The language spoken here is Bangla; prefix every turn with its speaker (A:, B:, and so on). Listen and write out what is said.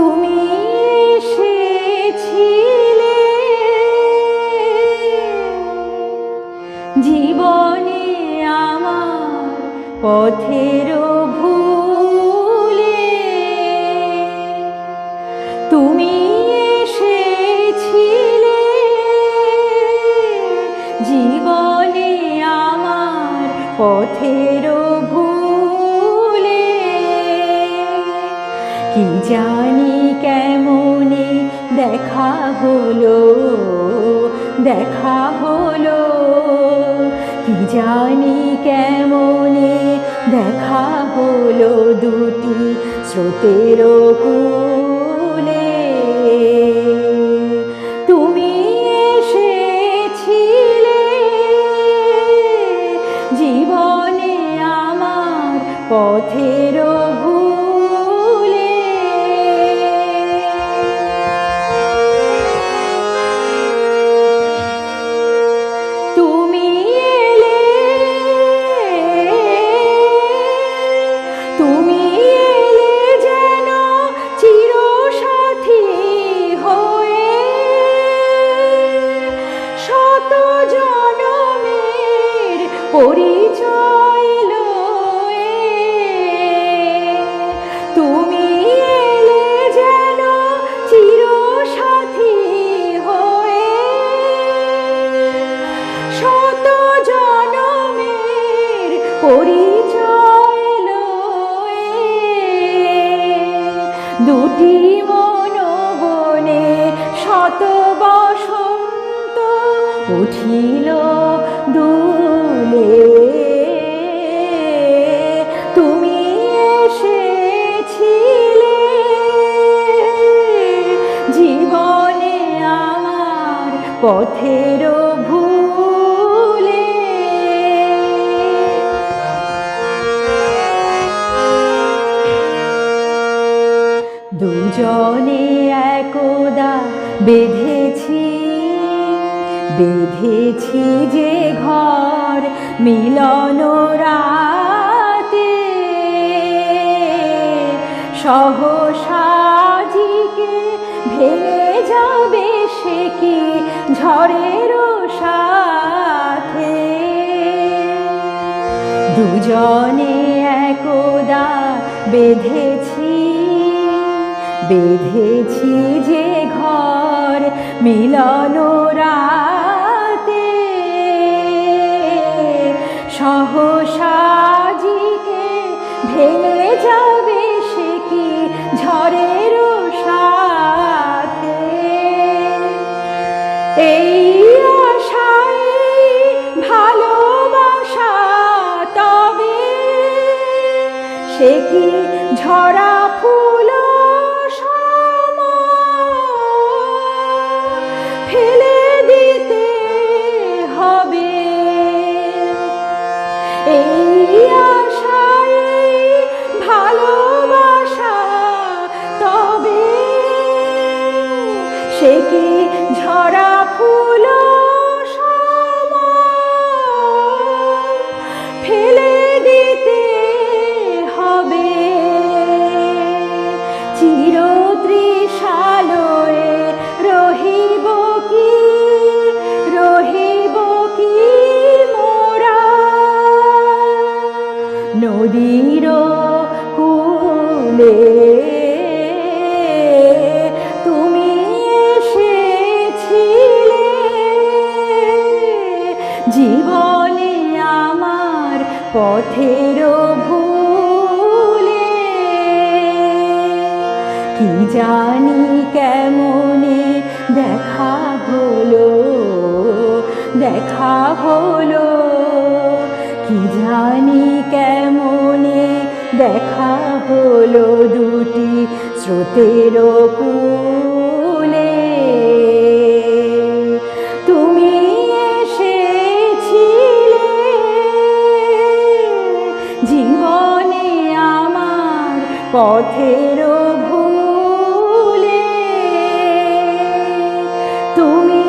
A: তুমি এসেছিলে। জীবনে আমার পথের ভুলে তুমি এসেছিলে। জীবনে আমার পথের ভুলে কি জানি দেখা হলো দেখা হলো। কি জানি কেমনে দেখা হলো দুটি স্রোতের কূলে তুমি এসেছিলে জীবনে আমার পথের ভুলে দুটি উঠিল দুলে। তুমি এসেছিলে জীবনে আমার পথের ভুলে দুজনে একদা বেঁধেছি বেঁধেছি যে ঘর মিলন রাতে। সহসাজিকে ভেঙে যাবে সে কি ঝড়ের সাথে? দুজনে একদা বেঁধেছি বেঁধেছি যে ঘর মিলন রাতে। সহসাজিকে ভেঙে যাবে সে কি ঝড়ের সাথে? এই আশায় ভালোবাসা তবে সে কি ঝরা ফুল সে কি ঝরা পথের ভুলে। কি জানি কেমনে দেখা হলো দেখা হলো। কি জানি কেমনে দেখা হলো দুটি স্রোতের কূলে পথের ভুলে তুমি